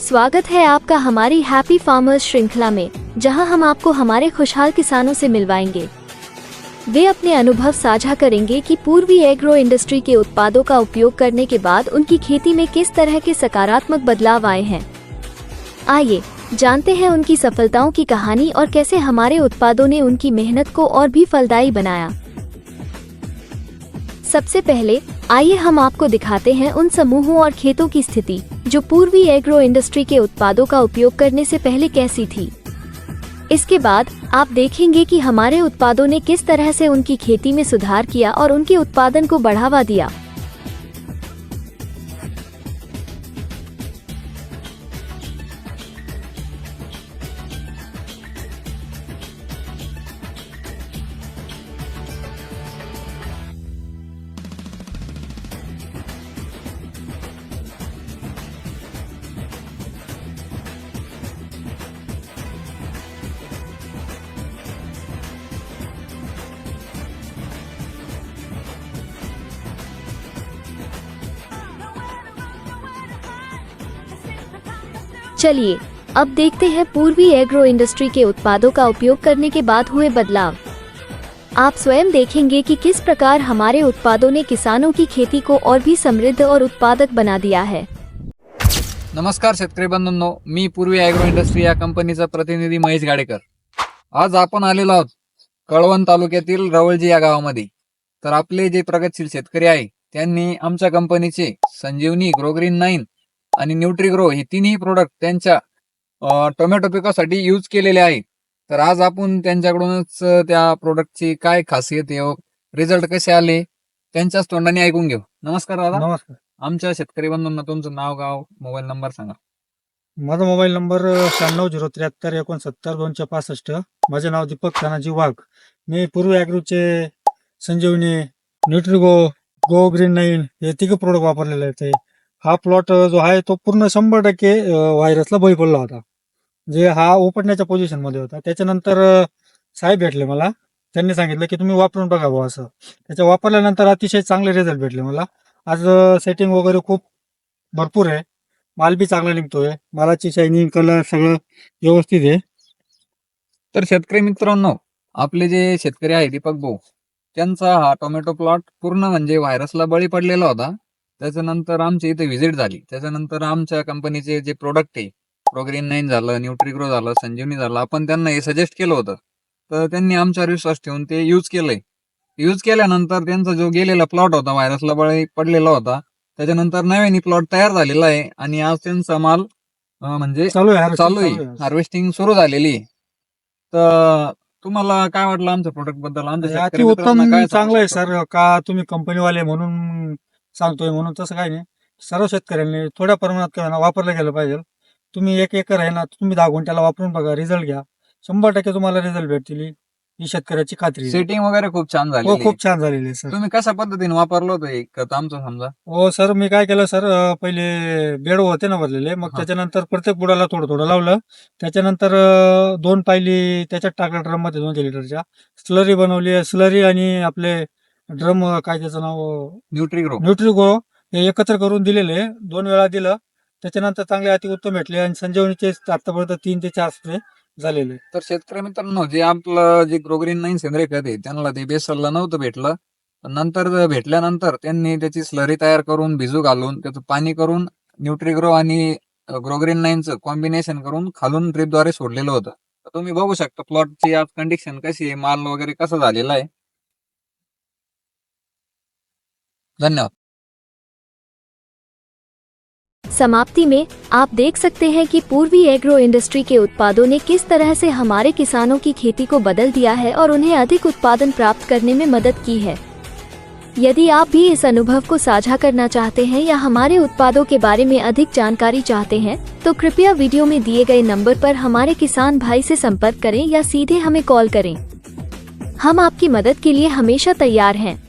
स्वागत है आपका हमारी हैप्पी फार्मर्स श्रृंखला में, जहाँ हम आपको हमारे खुशहाल किसानों से मिलवाएँगे। वे अपने अनुभव साझा करेंगे कि पूर्वी एग्रो इंडस्ट्री के उत्पादों का उपयोग करने के बाद उनकी खेती में किस तरह के सकारात्मक बदलाव आए हैं। आइए, जानते हैं उनकी सफलताओं की कहानी और कैसे हमारे उत्पादों ने उनकी मेहनत को और भी फलदायी बनाया। सबसे पहले, आइए हम आपको दिखाते हैं उन समूहों और खेतों की स्थिति। जो पूर्वी एग्रो इंडस्ट्री के उत्पादों का उपयोग करने से पहले कैसी थी। इसके बाद आप देखेंगे कि हमारे उत्पादों ने किस तरह से उनकी खेती में सुधार किया और उनके उत्पादन को बढ़ावा दिया। चलिए अब देखते हैं पूर्वी एग्रो इंडस्ट्री के उत्पादों का उपयोग करने के बाद हुए बदलाव। आप स्वयं देखेंगे कि किस प्रकार हमारे उत्पादों ने किसानों की खेती को और भी समृद्ध और उत्पादक बना दिया है। नमस्कार शेतकरी बंधूंनो मी पूर्वी ॲग्रो इंडस्ट्री या कंपनीचा प्रतिनिधी महेश गाडेकर. आज आपण आलेलो आहोत कळवण तालुक्यातील रवळजी या गावामध्ये. तर आपले जे प्रगतशील शेतकरी आहे त्यांनी आमच्या कंपनीचे संजीवनी ग्रोग्रीन नाईन आणि न्यूट्रीग्रो हे तिन्ही प्रोडक्ट त्यांच्या टोमॅटो पिकासाठी यूज केलेले आहे तर आज आपण त्यांच्याकडूनच त्या प्रोडक्टची काय खासियत आहे रिझल्ट कसे आले त्यांच्याच तोंडाने ऐकून घेऊ. नमस्कार दादा. नमस्कार. आमच्या शेतकरी बंधूंना तुमचं नाव गाव मोबाईल नंबर सांगा. माझा मोबाईल नंबर शहाण्णव झिरो त्र्याहत्तर एकोणसत्तर दोनशे पासष्ट. माझे नाव दीपक तानाजी वाघ. मी पूर्वी ॲग्रोचे संजीवनी न्यूट्रिगो गो ग्रीन नाईन हे तिघे प्रोडक्ट वापरलेले आहेत. हा प्लॉट जो आहे तो पूर्ण शंभर टक्के व्हायरसला बळी पडला होता. जे हा उपटण्याच्या पोझिशनमध्ये होता. त्याच्यानंतर साहेब भेटले मला. त्यांनी सांगितलं की तुम्ही वापरून बघा भाऊ असं. त्याच्या वापरल्यानंतर अतिशय चांगले रिझल्ट भेटले मला. आज सेटिंग वगैरे खूप भरपूर आहे. माल बी चांगला निघतोय. मालाची शायनिंग कलर सगळं व्यवस्थित आहे. तर शेतकरी मित्रांनो आपले जे शेतकरी आहे दीपक भाऊ त्यांचा हा टोमॅटो प्लॉट पूर्ण म्हणजे व्हायरसला बळी पडलेला होता. त्याच्यानंतर आमची इथे व्हिजिट झाली. त्याच्यानंतर आमच्या कंपनीचे जे प्रोडक्ट आहे प्रोग्रीन नाईन झालं न्यूट्रिग्रो झालं संजीवनी झालं आपण त्यांना हे सजेस्ट केलं होतं. तर त्यांनी आमच्यावर विश्वास ठेवून ते यूज केलंय. यूज केल्यानंतर त्यांचा जो गेलेला प्लॉट होता व्हायरसला बळी पडलेला होता त्याच्यानंतर नव्याने प्लॉट तयार झालेला आहे आणि आज त्यांचा माल म्हणजे चालू आहे चालू आहे. हार्वेस्टिंग सुरू झालेली आहे. तर तुम्हाला काय वाटलं आमच्या प्रोडक्टबद्दल? आमच्या उत्तम चांगलं आहे? सर का तुम्ही कंपनीवाले म्हणून सांगतोय म्हणून तसं काही नाही. सर्व शेतकऱ्यांनी थोड्या प्रमाणात का होईना वापरलं गेलं पाहिजे. तुम्ही एक एकर आहे ना तुम्ही दहा गुंठ्याला वापरून बघा रिझल्ट घ्या. शंभर टक्के तुम्हाला रिझल्ट भेटतील. ही शेतकऱ्याची खात्री आहे. सेटिंग वगैरे खूप छान हो झाली खूप छान झालेली आहे सर. तुम्ही कशा पद्धतीने वापरलं होतं हे खत आमचं समजा? हो सर मी काय केलं सर अं, पहिले बेड होते ना भरलेले मग हा. त्याच्यानंतर प्रत्येक बुडाला थोडं थोडं लावलं. त्याच्यानंतर अं, दोन पायली त्याच्यात टाकल्या ड्रममध्ये दोनशे लिटरच्या. स्लरी बनवली स्लरी आणि आपले ड्रम काय त्याचं नाव? न्यूट्रिग्रो. न्यूट्रिगो हे एकत्र करून दिलेले दोन वेळा दिलं त्याच्यानंतर चांगले अति उत्तम भेटले आणि संजीवनीचे आतापर्यंत तीन ते चार स्प्रे झालेले. तर शेतकरी मित्रांनो जे आपलं जे ग्रोग्रीन नाईन सेंद्रिय खत आहे त्यांना ते बेसरला नव्हतं भेटलं. नंतर भेटल्यानंतर त्यांनी त्याची स्लरी तयार करून भिजू घालून त्याचं पाणी करून न्यूट्रिग्रो आणि ग्रोग्रीन नाईनचं कॉम्बिनेशन करून खालून ड्रिपद्वारे सोडलेलं होतं. तुम्ही बघू शकता प्लॉटची आज कंडिशन कशी आहे माल वगैरे कसा झालेला आहे. धन्यवाद। समाप्ति में, आप देख सकते हैं कि पूर्वी एग्रो इंडस्ट्री के उत्पादों ने किस तरह से हमारे किसानों की खेती को बदल दिया है और उन्हें अधिक उत्पादन प्राप्त करने में मदद की है। यदि आप भी इस अनुभव को साझा करना चाहते हैं या हमारे उत्पादों के बारे में अधिक जानकारी चाहते हैं तो कृपया वीडियो में दिए गए नंबर पर हमारे किसान भाई से संपर्क करें या सीधे हमें कॉल करें। हम आपकी मदद के लिए हमेशा तैयार हैं।